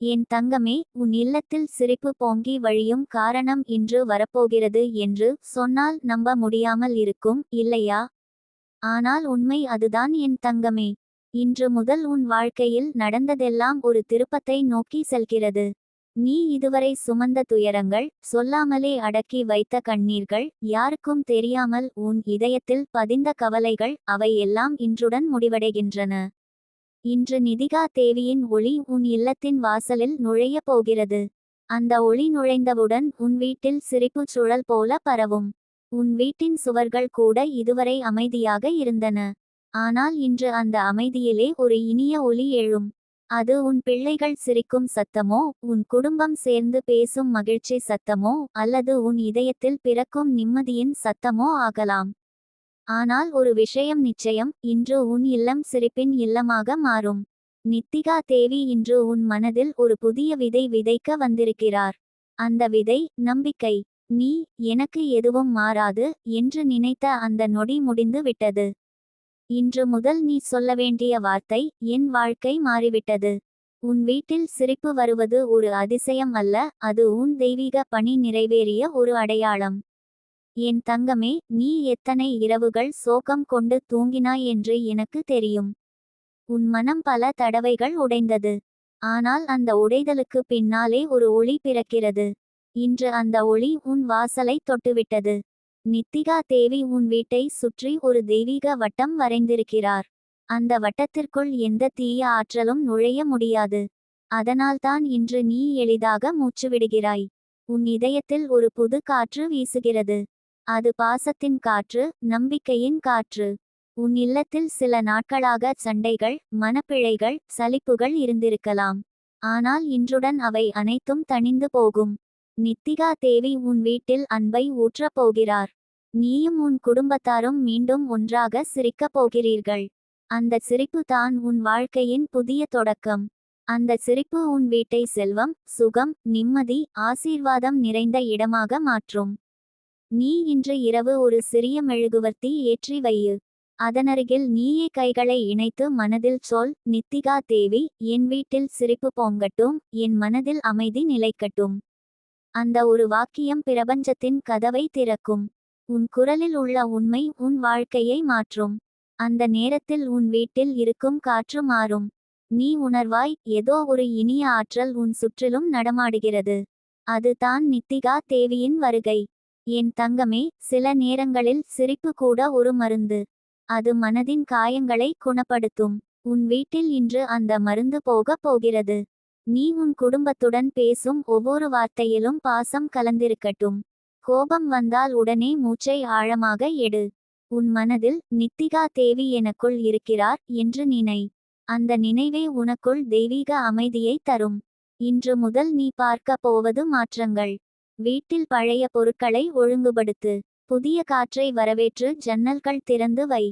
என் தங்கமே உன் இல்லத்தில் சிரிப்பு பொங்கி வழியும் காரணம் இன்று வரப்போகிறது என்று சொன்னால் நம்ப முடியாமல் இருக்கும் இல்லையா? ஆனால் உண்மை அதுதான் என் தங்கமே. இன்று முதல் உன் வாழ்க்கையில் நடந்ததெல்லாம் ஒரு திருப்பத்தை நோக்கி செல்கிறது. நீ இதுவரை சுமந்த துயரங்கள் சொல்லாமலே அடக்கி வைத்த கண்ணீர்கள் யாருக்கும் தெரியாமல் உன் இதயத்தில் பதிந்த கவலைகள் அவை எல்லாம் இன்றுடன் முடிவடைகின்றன. இன்று நிதிகா தேவியின் ஒளி உன் இல்லத்தின் வாசலில் நுழையப் போகிறது. அந்த ஒளி நுழைந்தவுடன் உன் வீட்டில் சிரிப்புச் சுழல் போல பரவும். உன் வீட்டின் சுவர்கள் கூட இதுவரை அமைதியாக இருந்தன. ஆனால் இன்று அந்த அமைதியிலே ஒரு இனிய ஒலி எழும். அது உன் பிள்ளைகள் சிரிக்கும் சத்தமோ உன் குடும்பம் சேர்ந்து பேசும் மகிழ்ச்சி சத்தமோ அல்லது உன் இதயத்தில் பிறக்கும் நிம்மதியின் சத்தமோ ஆகலாம். ஆனால் ஒரு விஷயம் நிச்சயம் இன்று உன் இல்லம் சிரிப்பின் இல்லமாக மாறும். நித்திகா தேவி இன்று உன் மனதில் ஒரு புதிய விதை விதைக்க வந்திருக்கிறார். அந்த விதை நம்பிக்கை. நீ எனக்கு எதுவும் மாறாது என்று நினைத்த அந்த நொடி முடிந்து விட்டது. இன்று முதல் நீ சொல்ல வேண்டிய வார்த்தை என் வாழ்க்கை மாறிவிட்டது. உன் வீட்டில் சிரிப்பு வருவது ஒரு அதிசயம் அல்ல அது உன் தெய்வீக பணி நிறைவேறிய ஒரு அடையாளம். என் தங்கமே நீ எத்தனை இரவுகள் சோகம் கொண்டு தூங்கினாய் என்று எனக்கு தெரியும். உன் மனம் பல தடவைகள் உடைந்தது. ஆனால் அந்த உடைதலுக்கு பின்னாலே ஒரு ஒளி பிறக்கிறது. இன்று அந்த ஒளி உன் வாசலை தொட்டுவிட்டது. நித்திகா தேவி உன் வீட்டை சுற்றி ஒரு தெய்வீக வட்டம் வரைந்திருக்கிறார். அந்த வட்டத்திற்குள் எந்த தீய ஆற்றலும் நுழைய முடியாது. அதனால்தான் இன்று நீ எளிதாக மூச்சுவிடுகிறாய். உன் இதயத்தில் ஒரு புது காற்று வீசுகிறது. அது பாசத்தின் காற்று நம்பிக்கையின் காற்று. உன் இல்லத்தில் சில நாட்களாக சண்டைகள் மனப்பிழைகள் சலிப்புகள் இருந்திருக்கலாம். ஆனால் இன்றுடன் அவை அனைத்தும் தணிந்து போகும். நித்திகா தேவி உன் வீட்டில் அன்பை ஊற்றப் போகிறார். நீயும் உன் குடும்பத்தாரும் மீண்டும் ஒன்றாக சிரிக்கப் போகிறீர்கள். அந்த சிரிப்பு தான் உன் வாழ்க்கையின் புதிய தொடக்கம். அந்த சிரிப்பு உன் வீட்டை செல்வம் சுகம் நிம்மதி ஆசீர்வாதம் நிறைந்த இடமாக மாற்றும். நீ இன்று இரவு ஒரு சிறிய மெழுகுவர்த்தி ஏற்றி வையு. அதனருகில் நீயே கைகளை இணைத்து மனதில் சொல் நித்திகா தேவி என் வீட்டில் சிரிப்பு பொங்கட்டும் என் மனதில் அமைதி நிலைக்கட்டும் அந்த ஒரு வாக்கியம் பிரபஞ்சத்தின் கதவை திறக்கும். உன் குரலில் உள்ள உண்மை உன் வாழ்க்கையை மாற்றும். அந்த நேரத்தில் உன் வீட்டில் இருக்கும் காற்று மாறும். நீ உணர்வாய் ஏதோ ஒரு இனிய ஆற்றல் உன் சுற்றிலும் நடமாடுகிறது. அது தான் நித்திகா தேவியின் வருகை. என் தங்கமே சில நேரங்களில் சிரிப்பு கூட ஒரு மருந்து. அது மனதின் காயங்களை குணப்படுத்தும். உன் வீட்டில் இன்று அந்த மருந்து போகப் போகிறது. நீ உன் குடும்பத்துடன் பேசும் ஒவ்வொரு வார்த்தையிலும் பாசம் கலந்திருக்கட்டும். கோபம் வந்தால் உடனே மூச்சை ஆழமாக எடு. உன் மனதில் நித்திகா தேவி எனக்குள் இருக்கிறார் என்று நினை. அந்த நினைவே உனக்குள் தெய்வீக அமைதியை தரும். இன்று முதல் நீ பார்க்க போவது மாற்றங்கள். வீட்டில் பழைய பொருட்களை ஒழுங்குபடுத்து புதிய காற்றை வரவேற்று ஜன்னல்கள் திறந்து வை.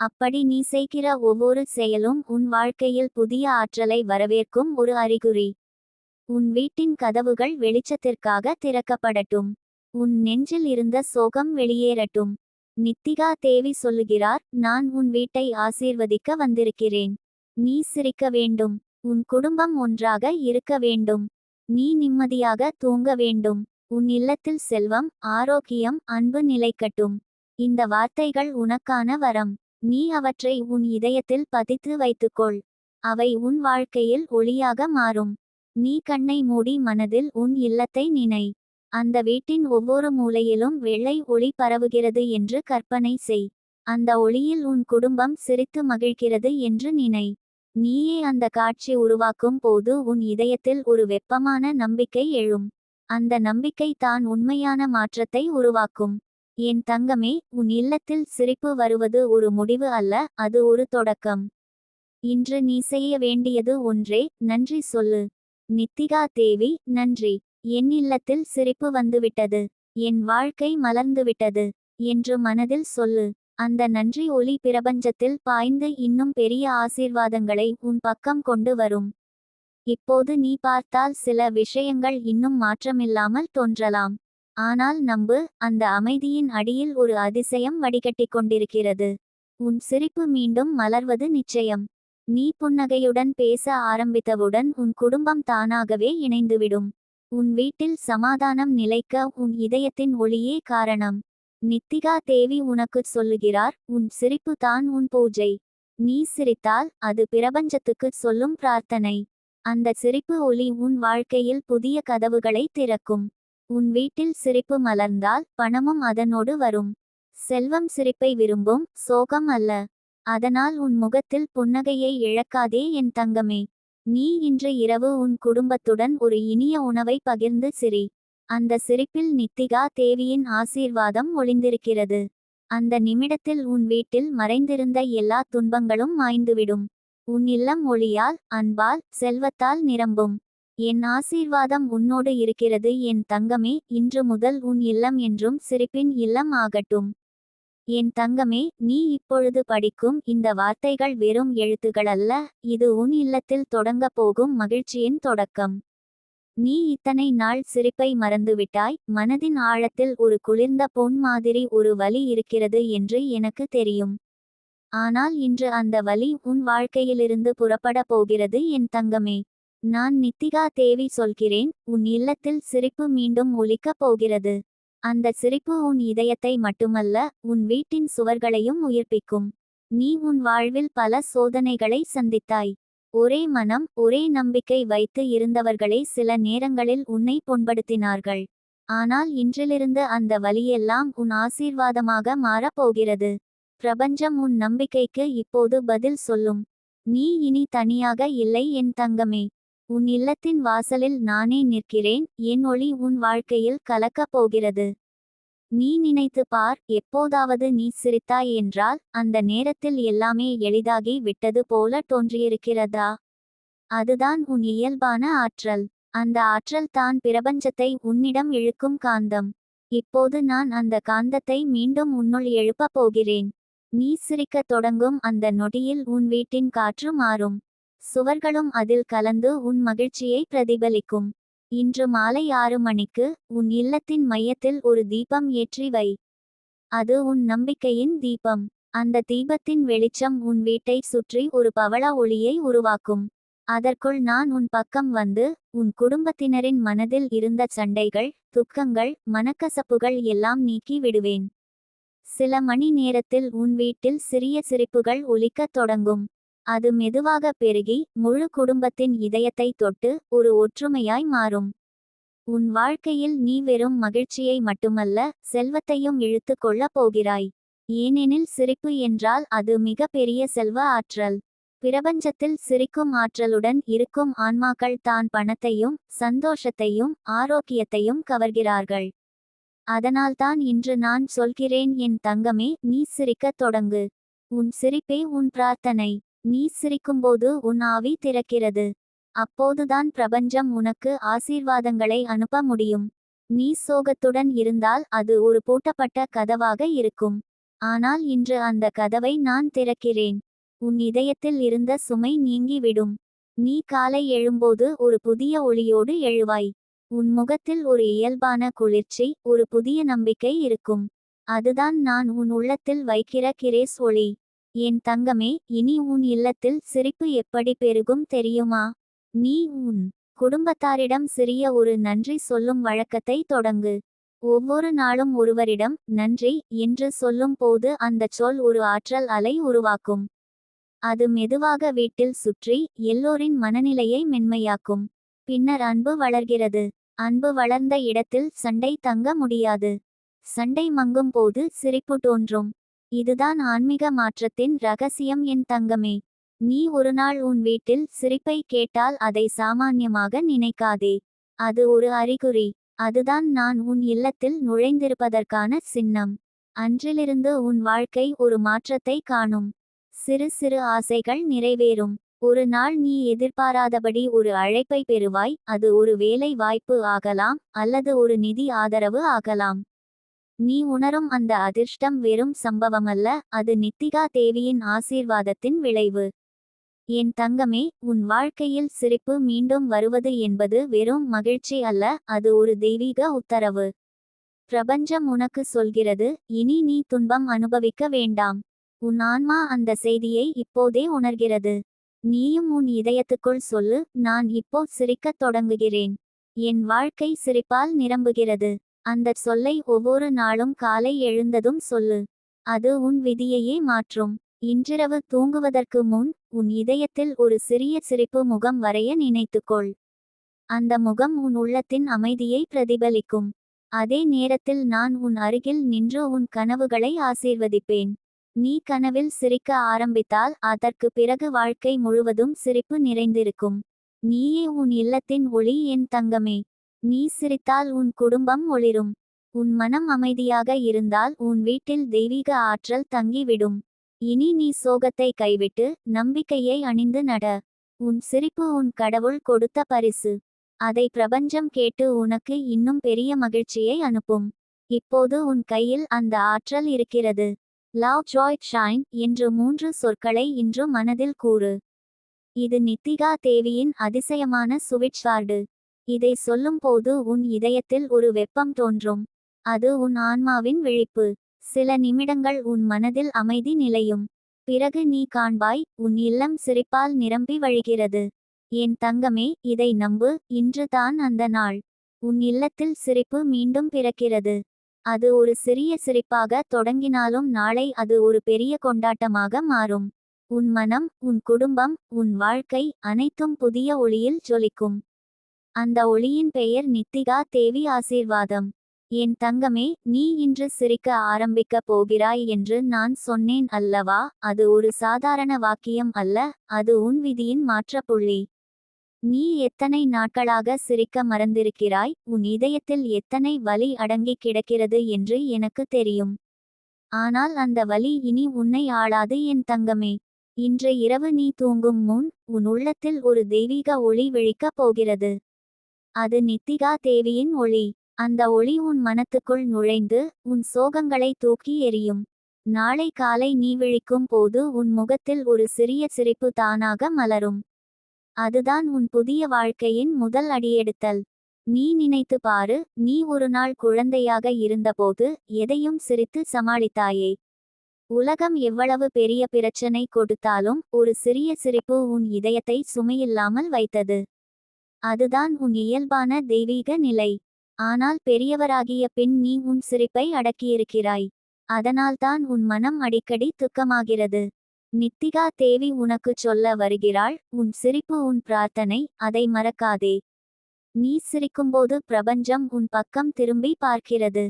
அப்படி நீ செய்கிற ஒவ்வொரு செயலும் உன் வாழ்க்கையில் புதிய ஆற்றலை வரவேற்கும் ஒரு அறிகுறி. உன் வீட்டின் கதவுகள் வெளிச்சத்திற்காக திறக்கப்படட்டும். உன் நெஞ்சில் இருந்த சோகம் வெளியேறட்டும். நித்திகா தேவி சொல்லுகிறார் நான் உன் வீட்டை ஆசீர்வதிக்க வந்திருக்கிறேன். நீ சிரிக்க வேண்டும். உன் குடும்பம் ஒன்றாக இருக்க வேண்டும். நீ நிம்மதியாக தூங்க வேண்டும். உன் இல்லத்தில் செல்வம் ஆரோக்கியம் அன்பு நிலைக்கட்டும். இந்த வார்த்தைகள் உனக்கான வரம். நீ அவற்றை உன் இதயத்தில் பதித்து வைத்துக்கொள். அவை உன் வாழ்க்கையில் ஒளியாக மாறும். நீ கண்ணை மூடி மனதில் உன் இல்லத்தை நினை. அந்த வீட்டின் ஒவ்வொரு மூலையிலும் வெள்ளை ஒளி பரவுகிறது என்று கற்பனை செய். அந்த ஒளியில் உன் குடும்பம் சிரித்து மகிழ்கிறது என்று நினை. நீயே அந்த காட்சி உருவாக்கும் போது உன் இதயத்தில் ஒரு வெப்பமான நம்பிக்கை எழும். அந்த நம்பிக்கை தான் உண்மையான மாற்றத்தை உருவாக்கும். என் தங்கமே உன் இல்லத்தில் சிரிப்பு வருவது ஒரு முடிவு அல்ல அது ஒரு தொடக்கம். இன்று நீ செய்ய வேண்டியது ஒன்றே நன்றி சொல்லு. நித்திகா தேவி நன்றி. என் இல்லத்தில் சிரிப்பு வந்துவிட்டது. என் வாழ்க்கை மலர்ந்துவிட்டது என்று மனதில் சொல்லு. அந்த நன்றி ஒளி பிரபஞ்சத்தில் பாய்ந்து இன்னும் பெரிய ஆசீர்வாதங்களை உன் பக்கம் கொண்டு வரும். இப்போது நீ பார்த்தால் சில விஷயங்கள் இன்னும் மாற்றமில்லாமல் தோன்றலாம். ஆனால் நம்பு அந்த அமைதியின் அடியில் ஒரு அதிசயம் வடிகட்டிக் கொண்டிருக்கிறது. உன் சிரிப்பு மீண்டும் மலர்வது நிச்சயம். நீ புன்னகையுடன் பேச ஆரம்பித்தவுடன் உன் குடும்பம் தானாகவே இணைந்துவிடும். உன் வீட்டில் சமாதானம் நிலைக்க உன் இதயத்தின் ஒளியே காரணம். நித்திகா தேவி உனக்குச் சொல்லுகிறார் உன் சிரிப்பு தான் உன் பூஜை. நீ சிரித்தால் அது பிரபஞ்சத்துக்குச் சொல்லும் பிரார்த்தனை. அந்த சிரிப்பு ஒளி உன் வாழ்க்கையில் புதிய கதவுகளை திறக்கும். உன் வீட்டில் சிரிப்பு மலர்ந்தால் பணமும் அதனோடு வரும். செல்வம் சிரிப்பை விரும்பும் சோகம் அல்ல. அதனால் உன் முகத்தில் புன்னகையை இழக்காதே என் தங்கமே. நீ இன்று இரவு உன் குடும்பத்துடன் ஒரு இனிய உணவை பகிர்ந்து சிரி. அந்த சிரிப்பில் நித்திகா தேவியின் ஆசீர்வாதம் ஒளிந்திருக்கிறது. அந்த நிமிடத்தில் உன் வீட்டில் மறைந்திருந்த எல்லா துன்பங்களும் மாய்ந்துவிடும். உன் இல்லம் ஒளியால் அன்பால் செல்வத்தால் நிரம்பும். என் ஆசீர்வாதம் உன்னோடு இருக்கிறது என் தங்கமே இன்று முதல் உன் இல்லம் என்றும் சிரிப்பின் இல்லம் ஆகட்டும். என் தங்கமே நீ இப்பொழுது படிக்கும் இந்த வார்த்தைகள் வெறும் எழுத்துகள் அல்ல இது உன் இல்லத்தில் தொடங்கப் போகும் மகிழ்ச்சியின் தொடக்கம். நீ இத்தனை நாள் சிரிப்பை மறந்துவிட்டாய் மனதின் ஆழத்தில் ஒரு குளிர்ந்த பொன் மாதிரி ஒரு வலி இருக்கிறது என்று எனக்கு தெரியும். ஆனால் இன்று அந்த வலி உன் வாழ்க்கையிலிருந்து புறப்பட போகிறது என் தங்கமே. நான் நித்திகா தேவி சொல்கிறேன் உன் இல்லத்தில் சிரிப்பு மீண்டும் ஒலிக்கப் போகிறது. அந்த சிரிப்பு உன் இதயத்தை மட்டுமல்ல உன் வீட்டின் சுவர்களையும் உயிர்ப்பிக்கும். நீ உன் வாழ்வில் பல சோதனைகளை சந்தித்தாய். ஒரே மனம் ஒரே நம்பிக்கை வைத்து இருந்தவர்களே சில நேரங்களில் உன்னை புண்படுத்தினார்கள். ஆனால் இன்றிலிருந்து அந்த வலியெல்லாம் உன் ஆசீர்வாதமாக மாறப் போகிறது. பிரபஞ்சம் உன் நம்பிக்கைக்கு இப்போது பதில் சொல்லும். நீ இனி தனியாக இல்லை என் தங்கமே. உன் இல்லத்தின் வாசலில் நானே நிற்கிறேன் என் ஒளி உன் வாழ்க்கையில் கலக்கப் போகிறது. நீ நினைத்து பார் எப்போதாவது நீ சிரித்தாய் என்றால் அந்த நேரத்தில் எல்லாமே எளிதாகி விட்டது போல தோன்றியிருக்கிறதா? அதுதான் உன் இயல்பான ஆற்றல். அந்த ஆற்றல் தான் பிரபஞ்சத்தை உன்னிடம் இழுக்கும் காந்தம். இப்போது நான் அந்த காந்தத்தை மீண்டும் உன்னுள் எழுப்பப் போகிறேன். நீ சிரிக்கத் தொடங்கும் அந்த நொடியில் உன் வீட்டின் காற்று மாறும். சுவர்களும் அதில் கலந்து உன் மகிழ்ச்சியை பிரதிபலிக்கும். இன்று மாலை ஆறு மணிக்கு உன் இல்லத்தின் மையத்தில் ஒரு தீபம் ஏற்றி வை. அது உன் நம்பிக்கையின் தீபம். அந்த தீபத்தின் வெளிச்சம் உன் வீட்டை சுற்றி ஒரு பவள ஒளியை உருவாக்கும். அதற்குள் நான் உன் பக்கம் வந்து உன் குடும்பத்தினரின் மனதில் இருந்த சண்டைகள் துக்கங்கள் மனக்கசப்புகள் எல்லாம் நீக்கி விடுவேன். சில மணி நேரத்தில் உன் வீட்டில் சிறிய சிரிப்புகள் ஒலிக்கத் தொடங்கும். அது மெதுவாக பெருகி முழு குடும்பத்தின் இதயத்தை தொட்டு ஒரு ஒற்றுமையாய் மாறும். உன் வாழ்க்கையில் நீ வெறும் மகிழ்ச்சியை மட்டுமல்ல செல்வத்தையும் இழுத்து கொள்ளப் போகிறாய். ஏனெனில் சிரிப்பு என்றால் அது மிக பெரிய செல்வ ஆற்றல். பிரபஞ்சத்தில் சிரிக்கும் ஆற்றலுடன் இருக்கும் ஆன்மாக்கள் தான் பணத்தையும் சந்தோஷத்தையும் ஆரோக்கியத்தையும் கவர்கிறார்கள். அதனால்தான் இன்று நான் சொல்கிறேன் என் தங்கமே நீ சிரிக்கத் தொடங்கு. உன் சிரிப்பே உன் பிரார்த்தனை. நீ சிரிக்கும்போது உன் ஆவி திறக்கிறது. அப்போதுதான் பிரபஞ்சம் உனக்கு ஆசீர்வாதங்களை அனுப்ப முடியும். நீ சோகத்துடன் இருந்தால் அது ஒரு பூட்டப்பட்ட கதவாக இருக்கும். ஆனால் இன்று அந்த கதவை நான் திறக்கிறேன். உன் இதயத்தில் இருந்த சுமை நீங்கிவிடும். நீ காலை எழும்போது ஒரு புதிய ஒளியோடு எழுவாய். உன் முகத்தில் ஒரு இயல்பான குளிர்ச்சி ஒரு புதிய நம்பிக்கை இருக்கும். அதுதான் நான் உன் உள்ளத்தில் வைக்கிற கிரேஸ் ஒளி. என் தங்கமே இனி உன் இல்லத்தில் சிரிப்பு எப்படி பெருகும் தெரியுமா? நீ உன் குடும்பத்தாரிடம் சிறிய ஒரு நன்றி சொல்லும் வழக்கத்தை தொடங்கு. ஒவ்வொரு நாளும் ஒருவரிடம் நன்றி என்று சொல்லும் போது அந்தச் சொல் ஒரு ஆற்றல் அலை உருவாக்கும். அது மெதுவாக வீட்டில் சுற்றி எல்லோரின் மனநிலையை மென்மையாக்கும். பின்னர் அன்பு வளர்கிறது. அன்பு வளர்ந்த இடத்தில் சண்டை தங்க முடியாது. சண்டை மங்கும் போது சிரிப்பு தோன்றும். இதுதான் ஆன்மீக மாற்றத்தின் ரகசியம் என் தங்கமே. நீ ஒரு நாள் உன் வீட்டில் சிரிப்பை கேட்டால் அதை சாமான்யமாக நினைக்காதே. அது ஒரு அறிகுறி. அதுதான் நான் உன் இல்லத்தில் நுழைந்திருப்பதற்கான சின்னம். அன்றிலிருந்து உன் வாழ்க்கை ஒரு மாற்றத்தை காணும். சிறு சிறு ஆசைகள் நிறைவேறும். ஒரு நாள் நீ எதிர்பாராதபடி ஒரு அழைப்பை பெறுவாய் அது ஒரு வேலை வாய்ப்பு ஆகலாம் அல்லது ஒரு நிதி ஆதரவு ஆகலாம். நீ உணரும் அந்த அதிர்ஷ்டம் வெறும் சம்பவமல்ல அது நித்திகா தேவியின் ஆசீர்வாதத்தின் விளைவு. என் தங்கமே உன் வாழ்க்கையில் சிரிப்பு மீண்டும் வருவது என்பது வெறும் மகிழ்ச்சி அல்ல அது ஒரு தெய்வீக உத்தரவு. பிரபஞ்சம் உனக்கு சொல்கிறது இனி நீ துன்பம் அனுபவிக்க வேண்டாம். உன் ஆன்மா அந்த செய்தியை இப்போதே உணர்கிறது. நீயும் உன் இதயத்துக்குள் சொல்லு நான் இப்போ சிரிக்கத் தொடங்குகிறேன். என் வாழ்க்கை சிரிப்பால் நிரம்புகிறது. அந்தச் சொல்லை ஒவ்வொரு நாளும் காலை எழுந்ததும் சொல்லு. அது உன் விதியையே மாற்றும். இன்றிரவு தூங்குவதற்கு முன் உன் இதயத்தில் ஒரு சிறிய சிரிப்பு முகம் வரைய நினைத்துக்கொள். அந்த முகம் உன் உள்ளத்தின் அமைதியை பிரதிபலிக்கும். அதே நேரத்தில் நான் உன் அருகில் நின்று உன் கனவுகளை ஆசீர்வதிப்பேன். நீ கனவில் சிரிக்க ஆரம்பித்தால் அதற்கு பிறகு வாழ்க்கை முழுவதும் சிரிப்பு நிறைந்திருக்கும். நீயே உன் இல்லத்தின் ஒளி என் தங்கமே. நீ சிரித்தால் உன் குடும்பம் ஒளிரும். உன் மனம் அமைதியாக இருந்தால் உன் வீட்டில் தெய்வீக ஆற்றல் தங்கிவிடும். இனி நீ சோகத்தை கைவிட்டு நம்பிக்கையை அணிந்து நட. உன் சிரிப்பு உன் கடவுள் கொடுத்த பரிசு. அதை பிரபஞ்சம் கேட்டு உனக்கு இன்னும் பெரிய மகிழ்ச்சியை அனுப்பும். இப்போது உன் கையில் அந்த ஆற்றல் இருக்கிறது. லவ் ஜாய் ஷைன் என்று மூன்று சொற்களை இன்று மனதில் கூறு. இது நித்திகா தேவியின் அதிசயமான சுவிட்ச்வார்டு இதை சொல்லும்போது உன் இதயத்தில் ஒரு வெப்பம் தோன்றும். அது உன் ஆன்மாவின் விழிப்பு. சில நிமிடங்கள் உன் மனதில் அமைதி நிலையும். பிறகு நீ காண்பாய் உன் இல்லம் சிரிப்பால் நிரம்பி வழிகிறது. என் தங்கமே இதை நம்பு இன்றுதான் அந்த நாள். உன் இல்லத்தில் சிரிப்பு மீண்டும் பிறக்கிறது. அது ஒரு சிறிய சிரிப்பாக தொடங்கினாலும் நாளை அது ஒரு பெரிய கொண்டாட்டமாக மாறும். உன் மனம் உன் குடும்பம் உன் வாழ்க்கை அனைத்தும் புதிய ஒளியில் ஜொலிக்கும். அந்த ஒளியின் பெயர் நித்திகா தேவி ஆசீர்வாதம். என் தங்கமே நீ இன்று சிரிக்க ஆரம்பிக்கப் போகிறாய் என்று நான் சொன்னேன் அல்லவா? அது ஒரு சாதாரண வாக்கியம் அல்ல அது உன் விதியின் மாற்றப்புள்ளி. நீ எத்தனை நாட்களாக சிரிக்க மறந்திருக்கிறாய்? உன் இதயத்தில் எத்தனை வலி அடங்கி கிடக்கிறது என்று எனக்கு தெரியும். ஆனால் அந்த வலி இனி உன்னை ஆளாது என் தங்கமே. இன்று இரவு நீ தூங்கும் முன் உன் உள்ளத்தில் ஒரு தெய்வீக ஒளி விழிக்கப் போகிறது. அது நித்திகா தேவியின் ஒளி. அந்த ஒளி உன் மனத்துக்குள் நுழைந்து உன் சோகங்களை தூக்கி எறியும். நாளை காலை நீ விழிக்கும் போது உன் முகத்தில் ஒரு சிறிய சிரிப்பு தானாக மலரும். அதுதான் உன் புதிய வாழ்க்கையின் முதல் அடியெடுத்தல். நீ நினைத்து பாரு நீ ஒரு நாள் குழந்தையாக இருந்தபோது எதையும் சிரித்து சமாளித்தாயே. உலகம் எவ்வளவு பெரிய பிரச்சனை கொடுத்தாலும் ஒரு சிறிய சிரிப்பு உன் இதயத்தை சுமையில்லாமல் வைத்தது. அதுதான் உன் இயல்பான தெய்வீக நிலை. ஆனால் பெரியவராகிய பின் நீ உன் சிரிப்பை அடக்கியிருக்கிறாய். அதனால்தான் உன் மனம் அடிக்கடி துக்கமாகிறது. நித்திகா தேவி உனக்கு சொல்ல வருகிறாள் உன் சிரிப்பு உன் பிரார்த்தனை அதை மறக்காதே. நீ சிரிக்கும்போது பிரபஞ்சம் உன் பக்கம் திரும்பி பார்க்கிறது.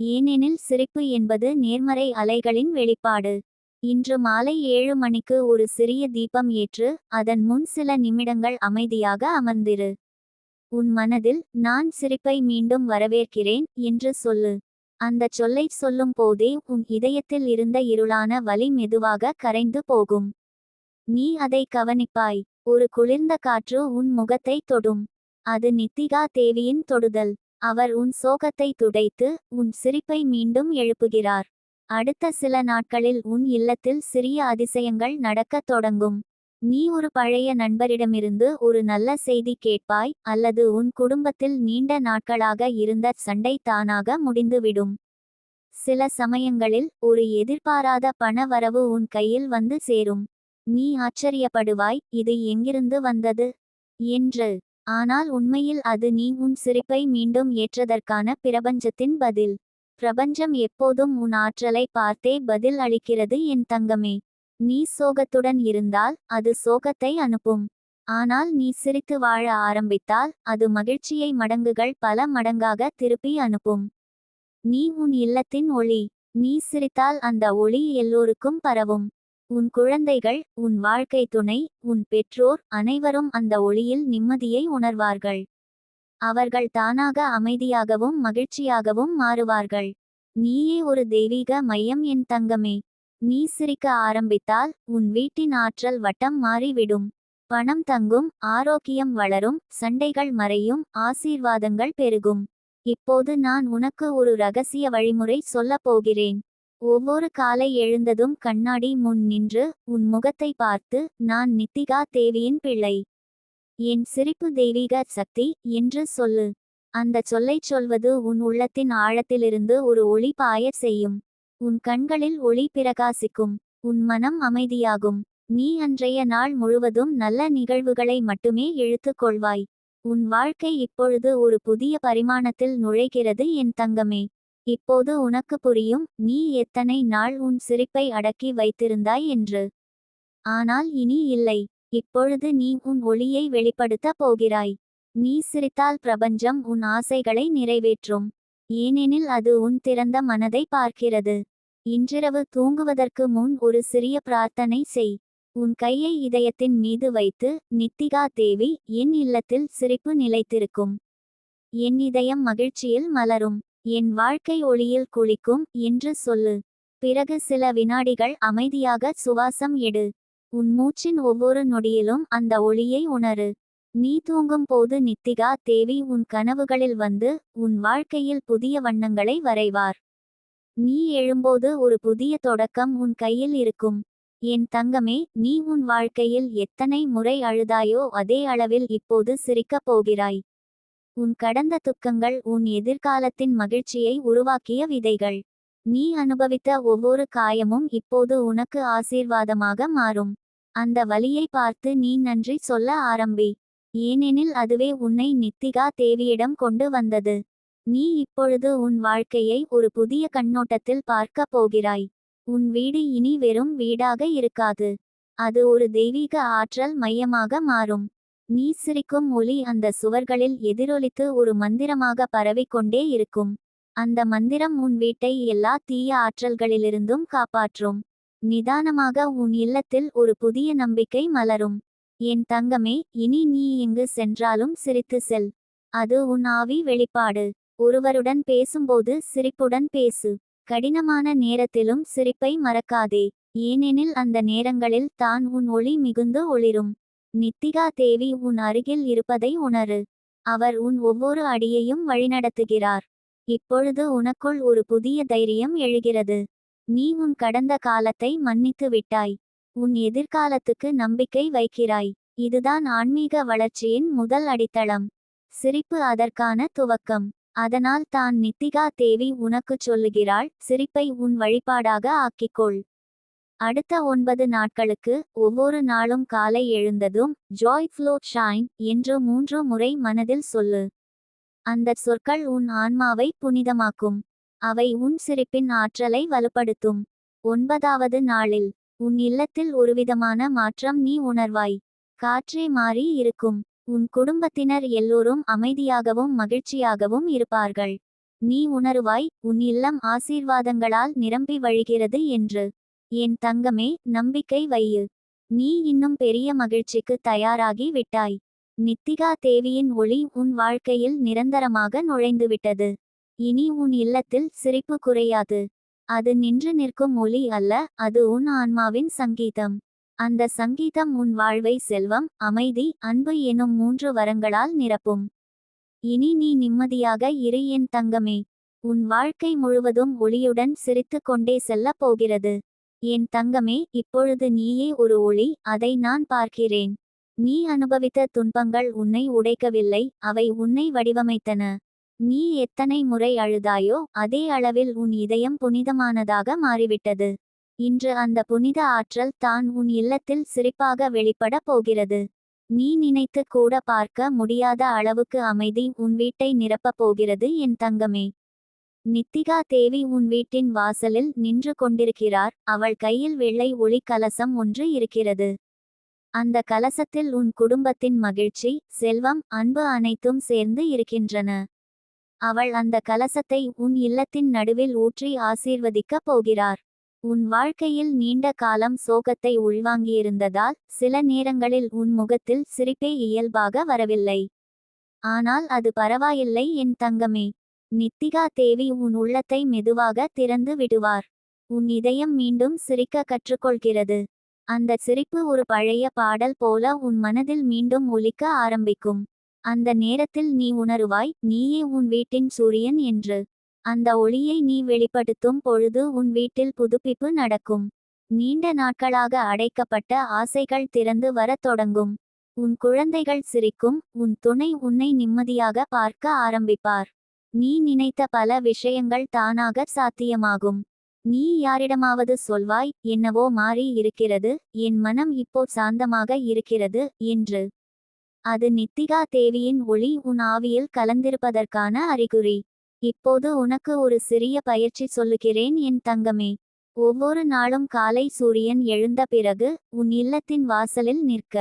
ஏனெனில் சிரிப்பு என்பது நேர்மறை அலைகளின் வெளிப்பாடு. இன்று மாலை ஏழு மணிக்கு ஒரு சிறிய தீபம் ஏற்று அதன் முன் சில நிமிடங்கள் அமைதியாக அமர்ந்திரு. உன் மனதில் நான் சிரிப்பை மீண்டும் வரவேற்கிறேன் என்று சொல்லு. அந்தச் சொல்லைச் சொல்லும் போதே உன் இதயத்தில் இருந்த இருளான வலி மெதுவாக கரைந்து போகும். நீ அதை கவனிப்பாய். ஒரு குளிர்ந்த காற்று உன் முகத்தை தொடும். அது நித்திகா தேவியின் தொடுதல். அவர் உன் சோகத்தை துடைத்து உன் சிரிப்பை மீண்டும் எழுப்புகிறார். அடுத்த சில நாட்களில் உன் இல்லத்தில் சிறிய அதிசயங்கள் நடக்கத் தொடங்கும். நீ ஒரு பழைய நண்பரிடமிருந்து ஒரு நல்ல செய்தி கேட்பாய் அல்லது உன் குடும்பத்தில் நீண்ட நாட்களாக இருந்த சண்டை தானாக முடிந்துவிடும். சில சமயங்களில் ஒரு எதிர்பாராத பண வரவு உன் கையில் வந்து சேரும். நீ ஆச்சரியப்படுவாய் இது எங்கிருந்து வந்தது? என்று. ஆனால் உண்மையில் அது நீ உன் சிரிப்பை மீண்டும் ஏற்றதற்கான பிரபஞ்சத்தின் பதில். பிரபஞ்சம் எப்போதும் உன் ஆற்றலை பார்த்தே பதில் அளிக்கிறது என் தங்கமே. நீ சோகத்துடன் இருந்தால் அது சோகத்தை அனுப்பும். ஆனால் நீ சிரித்து வாழ ஆரம்பித்தால் அது மகிழ்ச்சியை மடங்குகள் பல மடங்காக திருப்பி அனுப்பும். நீ உன் இல்லத்தின் ஒளி. நீ சிரித்தால் அந்த ஒளி எல்லோருக்கும் பரவும். உன் குழந்தைகள் உன் வாழ்க்கை துணை உன் பெற்றோர் அனைவரும் அந்த ஒளியில் நிம்மதியை உணர்வார்கள். அவர்கள் தானாக அமைதியாகவும் மகிழ்ச்சியாகவும் மாறுவார்கள். நீயே ஒரு தெய்வீக மையம் என் தங்கமே. நீ சிரிக்க ஆரம்பித்தால் உன் வீட்டின் ஆற்றல் வட்டம் மாறிவிடும். பணம் தங்கும் ஆரோக்கியம் வளரும் சண்டைகள் மறையும் ஆசீர்வாதங்கள் பெருகும். இப்போது நான் உனக்கு ஒரு ரகசிய வழிமுறை சொல்லப் போகிறேன். ஒவ்வொரு காலை எழுந்ததும் கண்ணாடி முன் நின்று உன் முகத்தை பார்த்து நான் நித்திகா தேவியின் பிள்ளை. என் சிரிப்பு தெய்வீக சக்தி என்று சொல்லு. அந்த சொல்லைச் சொல்வது உன் உள்ளத்தின் ஆழத்திலிருந்து ஒரு ஒளி பாய செய்யும். உன் கண்களில் ஒளி பிரகாசிக்கும் உன் மனம் அமைதியாகும். நீ அன்றைய நாள் முழுவதும் நல்ல நிகழ்வுகளை மட்டுமே இழுத்துக் கொள்வாய். உன் வாழ்க்கை இப்பொழுது ஒரு புதிய பரிமாணத்தில் நுழைகிறது என் தங்கமே. இப்போது உனக்கு புரியும் நீ எத்தனை நாள் உன் சிரிப்பை அடக்கி வைத்திருந்தாய் என்று. ஆனால் இனி இல்லை. இப்பொழுது நீ உன் ஒளியை வெளிப்படுத்தப் போகிறாய். நீ சிரித்தால் பிரபஞ்சம் உன் ஆசைகளை நிறைவேற்றும். ஏனெனில் அது உன் திறந்த மனதை பார்க்கிறது. இன்றிரவு தூங்குவதற்கு முன் ஒரு சிறிய பிரார்த்தனை செய். உன் கையை இதயத்தின் மீது வைத்து நித்திகா தேவி என் இல்லத்தில் சிரிப்பு நிலைத்திருக்கும். என் இதயம் மகிழ்ச்சியில் மலரும். என் வாழ்க்கை ஒளியில் குளிக்கும் என்று சொல்லு. பிறகு சில வினாடிகள் அமைதியாக சுவாசம் எடு. உன் மூச்சின் ஒவ்வொரு நொடியிலும் அந்த ஒளியை உணரு. நீ தூங்கும் போது நித்திகா தேவி உன் கனவுகளில் வந்து உன் வாழ்க்கையில் புதிய வண்ணங்களை வரைவார். நீ எழும்போது ஒரு புதிய தொடக்கம் உன் கையில் இருக்கும். என் தங்கமே நீ உன் வாழ்க்கையில் எத்தனை முறை அழுதாயோ அதே அளவில் இப்போது சிரிக்கப் போகிறாய். உன் கடந்த துக்கங்கள் உன் எதிர்காலத்தின் மகிழ்ச்சியை உருவாக்கிய விதைகள். நீ அனுபவித்த ஒவ்வொரு காயமும் இப்போது உனக்கு ஆசீர்வாதமாக மாறும். அந்த வழியை பார்த்து நீ நன்றி சொல்ல ஆரம்பி. ஏனெனில் அதுவே உன்னை நித்திகா தேவியிடம் கொண்டு வந்தது. நீ இப்பொழுது உன் வாழ்க்கையை ஒரு புதிய கண்ணோட்டத்தில் பார்க்கப் போகிறாய். உன் வீடு இனி வெறும் வீடாக இருக்காது. அது ஒரு தெய்வீக ஆற்றல் மையமாக மாறும். நீ சிரிக்கும் ஒலி அந்த சுவர்களில் எதிரொலித்து ஒரு மந்திரமாக பரவிக்கொண்டே இருக்கும். அந்த மந்திரம் உன் வீட்டை எல்லா தீய ஆற்றல்களிலிருந்தும் காப்பாற்றும். நிதானமாக உன் இல்லத்தில் ஒரு புதிய நம்பிக்கை மலரும். என் தங்கமே இனி நீ எங்கு சென்றாலும் சிரித்து செல். அது உன் ஆவி வெளிப்பாடு. ஒருவருடன் பேசும்போது சிரிப்புடன் பேசு. கடினமான நேரத்திலும் சிரிப்பை மறக்காதே. ஏனெனில் அந்த நேரங்களில் தான் உன் ஒளி மிகுந்து ஒளிரும். நித்திகா தேவி உன் அருகில் இருப்பதை உணரு. அவர் உன் ஒவ்வொரு அடியையும் வழிநடத்துகிறார். இப்பொழுது உனக்குள் ஒரு புதிய தைரியம் எழுகிறது. நீ உன் கடந்த காலத்தை மன்னித்து விட்டாய். உன் எதிர்காலத்துக்கு நம்பிக்கை வைக்கிறாய். இதுதான் ஆன்மீக வளர்ச்சியின் முதல் அடித்தளம். சிரிப்பு அதற்கான துவக்கம். அதனால் தான் நித்திகா தேவி உனக்குச் சொல்லுகிறாள் சிரிப்பை உன் வழிபாடாக ஆக்கிக்கொள். அடுத்த ஒன்பது நாட்களுக்கு ஒவ்வொரு நாளும் காலை எழுந்ததும் ஜாய் ஃப்ளோ ஷைன் என்று மூன்று முறை மனதில் சொல்லு. அந்த சொற்கள் உன் ஆன்மாவை புனிதமாக்கும். அவை உன் சிரிப்பின் ஆற்றலை வலுப்படுத்தும். ஒன்பதாவது நாளில் உன் இல்லத்தில் ஒருவிதமான மாற்றம் நீ உணர்வாய். காற்றே மாறி இருக்கும். உன் குடும்பத்தினர் எல்லோரும் அமைதியாகவும் மகிழ்ச்சியாகவும் இருப்பார்கள். நீ உணருவாய் உன் இல்லம் ஆசீர்வாதங்களால் நிரம்பி வழிகிறது என்று. என் தங்கமே நம்பிக்கை வையு. நீ இன்னும் பெரிய மகிழ்ச்சிக்கு தயாராகி விட்டாய். நித்திகா தேவியின் ஒளி உன் வாழ்க்கையில் நிரந்தரமாக நுழைந்துவிட்டது. இனி உன் இல்லத்தில் சிரிப்பு குறையாது. அது நின்று நிற்கும் ஒளி அல்ல அது உன் ஆன்மாவின் சங்கீதம். அந்த சங்கீதம் உன் வாழ்வை செல்வம் அமைதி அன்பு எனும் மூன்று வரங்களால் நிரப்பும். இனி நீ நிம்மதியாக இரு என் தங்கமே. உன் வாழ்க்கை முழுவதும் ஒளியுடன் சிரித்து கொண்டே செல்லப் போகிறது. என் தங்கமே இப்பொழுது நீயே ஒரு ஒளி அதை நான் பார்க்கிறேன். நீ அனுபவித்த துன்பங்கள் உன்னை உடைக்கவில்லை அவை உன்னை வடிவமைத்தன. நீ எத்தனை முறை அழுதாயோ அதே அளவில் உன் இதயம் புனிதமானதாக மாறிவிட்டது. இன்று அந்த புனித ஆற்றல் தான் உன் இல்லத்தில் சிரிப்பாக வெளிப்பட போகிறது. நீ நினைத்து கூட பார்க்க முடியாத அளவுக்கு அமைதி உன் வீட்டை நிரப்பப் போகிறது என் தங்கமே. நித்திகா தேவி உன் வீட்டின் வாசலில் நின்று கொண்டிருக்கிறார். அவள் கையில் வெள்ளை ஒளி கலசம் ஒன்று இருக்கிறது. அந்த கலசத்தில் உன் குடும்பத்தின் மகிழ்ச்சி செல்வம் அன்பு அனைத்தும் சேர்ந்து இருக்கின்றன. அவள் அந்த கலசத்தை உன் இல்லத்தின் நடுவில் ஊற்றி ஆசீர்வதிக்கப் போகிறார். உன் வாழ்க்கையில் நீண்ட காலம் சோகத்தை உள்வாங்கியிருந்ததால் சில நேரங்களில் உன் முகத்தில் சிரிப்பே இயல்பாக வரவில்லை. ஆனால் அது பரவாயில்லை என் தங்கமே. நித்திகா தேவி உன் உள்ளத்தை மெதுவாக திறந்து விடுவார். உன் இதயம் மீண்டும் சிரிக்க கற்றுக்கொள்கிறது. அந்த சிரிப்பு ஒரு பழைய பாடல் போல உன் மனதில் மீண்டும் ஒலிக்க ஆரம்பிக்கும். அந்த நேரத்தில் நீ உணருவாய் நீயே உன் வீட்டின் சூரியன் என்று. அந்த ஒளியை நீ வெளிப்படுத்தும் பொழுது உன் வீட்டில் புதுப்பிப்பு நடக்கும். நீண்ட நாட்களாக அடைக்கப்பட்ட ஆசைகள் திறந்து வரத் தொடங்கும். உன் குழந்தைகள் சிரிக்கும் உன் துணை உன்னை நிம்மதியாக பார்க்க ஆரம்பிப்பார். நீ நினைத்த பல விஷயங்கள் தானாக சாத்தியமாகும். நீ யாரிடமாவது சொல்வாய் என்னவோ மாறி இருக்கிறது என் மனம் இப்போ சாந்தமாக இருக்கிறது என்று. அது நித்திகா தேவியின் ஒளி உன் ஆவியில் கலந்திருப்பதற்கான அறிகுறி. இப்போது உனக்கு ஒரு சிறிய பயிற்சி சொல்லுகிறேன் என் தங்கமே. ஒவ்வொரு நாளும் காலை சூரியன் எழுந்த பிறகு உன் இல்லத்தின் வாசலில் நிற்க.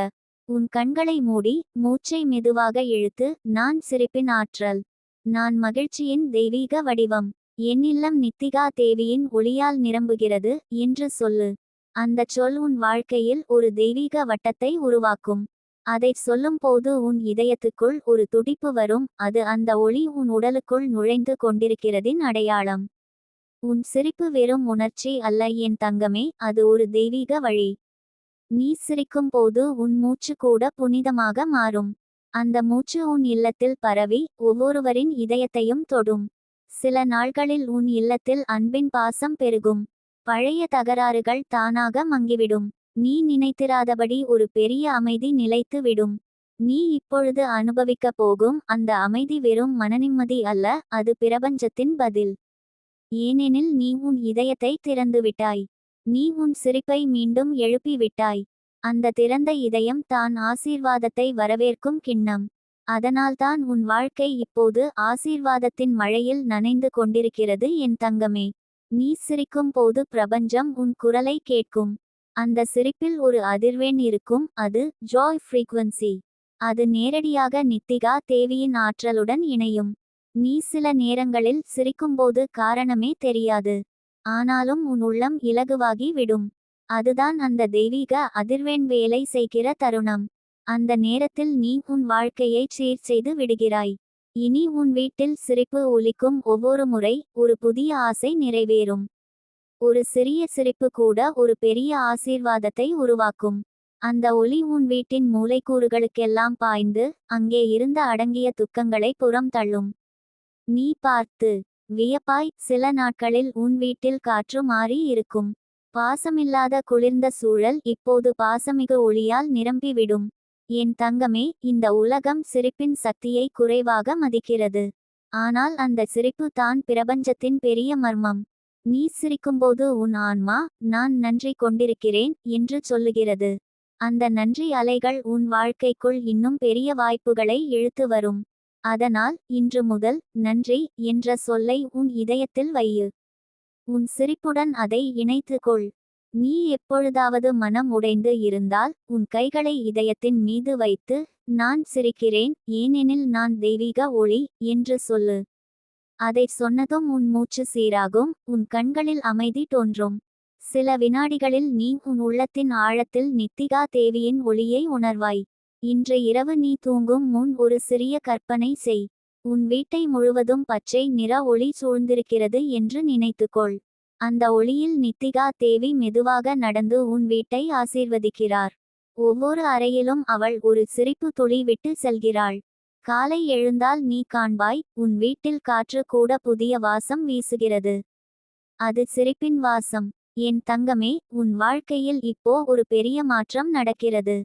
உன் கண்களை மூடி மூச்சை மெதுவாக இழுத்து நான் சிரிப்பின் ஆற்றல். நான் மகிழ்ச்சியின் தெய்வீக வடிவம். என் இல்லம் நித்திகா தேவியின் ஒளியால் நிரம்புகிறது என்று சொல்லு. அந்தச் சொல் உன் வாழ்க்கையில் ஒரு தெய்வீக வட்டத்தை உருவாக்கும். அதைச் சொல்லும்போது உன் இதயத்துக்குள் ஒரு துடிப்பு வரும் அது அந்த ஒளி உன் உடலுக்குள் நுழைந்து கொண்டிருக்கிறதின் அடையாளம். உன் சிரிப்பு வெறும் உணர்ச்சி அல்ல என் தங்கமே அது ஒரு தெய்வீக வழி. நீ சிரிக்கும் போது உன் மூச்சு கூட புனிதமாக மாறும். அந்த மூச்சு உன் இல்லத்தில் பரவி ஒவ்வொருவரின் இதயத்தையும் தொடும். சில நாள்களில் உன் இல்லத்தில் அன்பின் பாசம் பெருகும். பழைய தகராறுகள் தானாக மங்கிவிடும். நீ நினைத்திராதபடி ஒரு பெரிய அமைதி நிலைத்து விடும். நீ இப்பொழுது அனுபவிக்கப் போகும் அந்த அமைதி வெறும் மனநிம்மதி அல்ல அது பிரபஞ்சத்தின் பதில். ஏனெனில் நீ உன் இதயத்தை திறந்துவிட்டாய் நீ உன் சிரிப்பை மீண்டும் எழுப்பி விட்டாய். அந்த திறந்த இதயம் தான் ஆசீர்வாதத்தை வரவேற்கும் கிண்ணம். அதனால்தான் உன் வாழ்க்கை இப்போது ஆசீர்வாதத்தின் மழையில் நனைந்து கொண்டிருக்கிறது என் தங்கமே. நீ சிரிக்கும் போது பிரபஞ்சம் உன் குரலை கேட்கும். அந்த சிரிப்பில் ஒரு அதிர்வெண் இருக்கும் அது ஜாய் ஃப்ரீக்வன்சி அது நேரடியாக நித்திகா தேவியின் ஆற்றலுடன் இணையும். நீ சில நேரங்களில் சிரிக்கும்போது காரணமே தெரியாது. ஆனாலும் உன் உள்ளம் இலகுவாகி விடும். அதுதான் அந்த தெய்வீக அதிர்வெண் வேலை செய்கிற தருணம். அந்த நேரத்தில் நீ உன் வாழ்க்கையை சீர் செய்து விடுகிறாய். இனி உன் வீட்டில் சிரிப்பு ஒலிக்கும் ஒவ்வொரு முறை ஒரு புதிய ஆசை நிறைவேறும். ஒரு சிறிய சிரிப்பு கூட ஒரு பெரிய ஆசீர்வாதத்தை உருவாக்கும். அந்த ஒளி உன் வீட்டின் மூளைக்கூறுகளுக்கெல்லாம் பாய்ந்து அங்கே இருந்த அடங்கிய துக்கங்களை புறம் தள்ளும். நீ பார்த்து வியப்பாய் சில நாட்களில் உன் வீட்டில் காற்று மாறி இருக்கும். பாசமில்லாத குளிர்ந்த சூழல் இப்போது பாசமிகு ஒளியால் நிரம்பிவிடும். என் தங்கமே இந்த உலகம் சிரிப்பின் சக்தியை குறைவாக மதிக்கிறது. ஆனால் அந்த சிரிப்பு தான் பிரபஞ்சத்தின் பெரிய மர்மம். நீ சிரிக்கும்போது உன் ஆன்மா நான் நன்றி கொண்டிருக்கிறேன் என்று சொல்லுகிறது. அந்த நன்றி அலைகள் உன் வாழ்க்கைக்குள் இன்னும் பெரிய வாய்ப்புகளை இழுத்து வரும். அதனால் இன்று முதல் நன்றி என்ற சொல்லை உன் இதயத்தில் வையு. உன் சிரிப்புடன் அதை இணைத்து கொள். நீ எப்பொழுதாவது மனம் உடைந்து இருந்தால் உன் கைகளை இதயத்தின் மீது வைத்து நான் சிரிக்கிறேன் ஏனெனில் நான் தெய்வீக ஒளி என்று சொல்லு. அதை சொன்னதும் உன் மூச்சு சீராகும் உன் கண்களில் அமைதி தோன்றும். சில வினாடிகளில் நீ உன் உள்ளத்தின் ஆழத்தில் நித்திகா தேவியின் ஒளியை உணர்வாய். இன்று இரவு நீ தூங்கும் முன் ஒரு சிறிய கற்பனை செய். உன் வீட்டை முழுவதும் பச்சை நிற ஒளி சூழ்ந்திருக்கிறது என்று நினைத்துக்கொள். அந்த ஒளியில் நித்திகா தேவி மெதுவாக நடந்து உன் வீட்டை ஆசீர்வதிக்கிறார். ஒவ்வொரு அறையிலும் அவள் ஒரு சிரிப்பு துளி விட்டு செல்கிறாள். காலை எழுந்தால் நீ காண்பாய் உன் வீட்டில் காற்று கூட புதிய வாசம் வீசுகிறது. அது சிரிப்பின் வாசம். என் தங்கமே உன் வாழ்க்கையில் இப்போ ஒரு பெரிய மாற்றம் நடக்கிறது.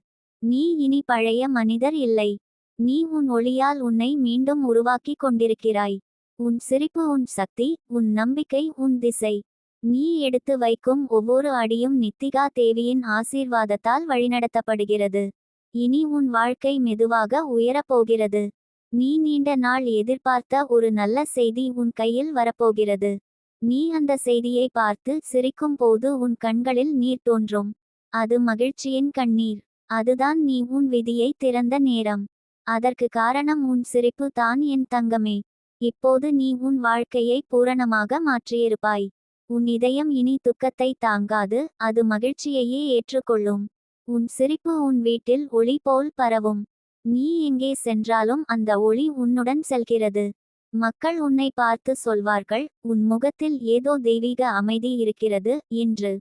நீ இனி பழைய மனிதர் இல்லை. நீ உன் ஒளியால் உன்னை மீண்டும் உருவாக்கி கொண்டிருக்கிறாய். உன் சிரிப்பு உன் சக்தி உன் நம்பிக்கை உன் திசை. நீ எடுத்து வைக்கும் ஒவ்வொரு அடியும் நித்திகா தேவியின் ஆசீர்வாதத்தால் வழிநடத்தப்படுகிறது. இனி உன் வாழ்க்கை மெதுவாக உயரப்போகிறது. நீ நீண்ட நாள் எதிர்பார்த்த ஒரு நல்ல செய்தி உன் கையில் வரப்போகிறது. நீ அந்த செய்தியை பார்த்து சிரிக்கும் போது உன் கண்களில் நீர் தோன்றும். அது மகிழ்ச்சியின் கண்ணீர். அதுதான் நீ உன் விதியை திறந்த நேரம். அதற்கு காரணம் உன் சிரிப்பு தான் என் தங்கமே. இப்போது நீ உன் வாழ்க்கையை பூரணமாக மாற்றியிருப்பாய். உன் இதயம் இனி துக்கத்தை தாங்காது. அது மகிழ்ச்சியையே ஏற்றுக்கொள்ளும். உன் சிரிப்பு உன் வீட்டில் ஒளி போல் பரவும். நீ எங்கே சென்றாலும் அந்த ஒளி உன்னுடன் செல்கிறது. மக்கள் உன்னை பார்த்து சொல்வார்கள் உன் முகத்தில் ஏதோ தெய்வீக அமைதி இருக்கிறது என்று.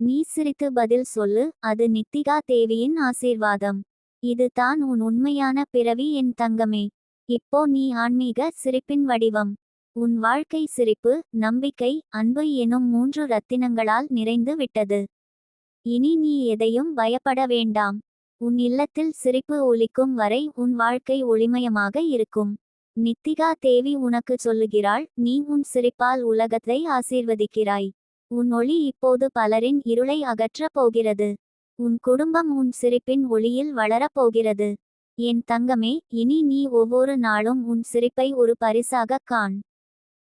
நீ சிரித்து பதில் சொல்லு அது நித்திகா தேவியின் ஆசீர்வாதம். இது தான் உன் உண்மையான பிறவி என் தங்கமே. இப்போ நீ ஆன்மீக சிரிப்பின் வடிவம். உன் வாழ்க்கை சிரிப்பு நம்பிக்கை அன்பு எனும் மூன்று ரத்தினங்களால் நிறைந்து விட்டது. இனி நீ எதையும் பயப்பட வேண்டாம். உன் இல்லத்தில் சிரிப்பு ஒலிக்கும் வரை உன் வாழ்க்கை ஒளிமயமாக இருக்கும். நித்திகா தேவி உனக்கு சொல்லுகிறாள் நீ உன் சிரிப்பால் உலகத்தை ஆசீர்வதிக்கிறாய். உன் ஒளி இப்போது பலரின் இருளை அகற்றப் போகிறது. உன் குடும்பம் உன் சிரிப்பின் ஒளியில் வளரப் போகிறது. என் தங்கமே இனி நீ ஒவ்வொரு நாளும் உன் சிரிப்பை ஒரு பரிசாகக் காண்.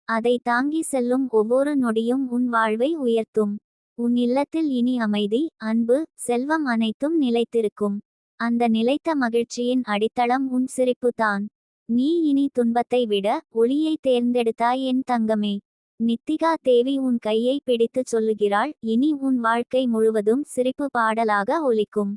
அதை தாங்கி செல்லும் ஒவ்வொரு நொடியும் உன் வாழ்வை உயர்த்தும். உன் இல்லத்தில் இனி அமைதி அன்பு செல்வம் அனைத்தும் நிலைத்திருக்கும். அந்த நிலைத்த மகிழ்ச்சியின் அடித்தளம் உன் சிரிப்புதான். நீ இனி துன்பத்தை விட ஒளியை தேர்ந்தெடுத்தாய் என் தங்கமே. நித்திகா தேவி உன் கையை பிடித்துச் சொல்லுகிறாள் இனி உன் வாழ்க்கை முழுவதும் சிரிப்பு பாடலாக ஒலிக்கும்.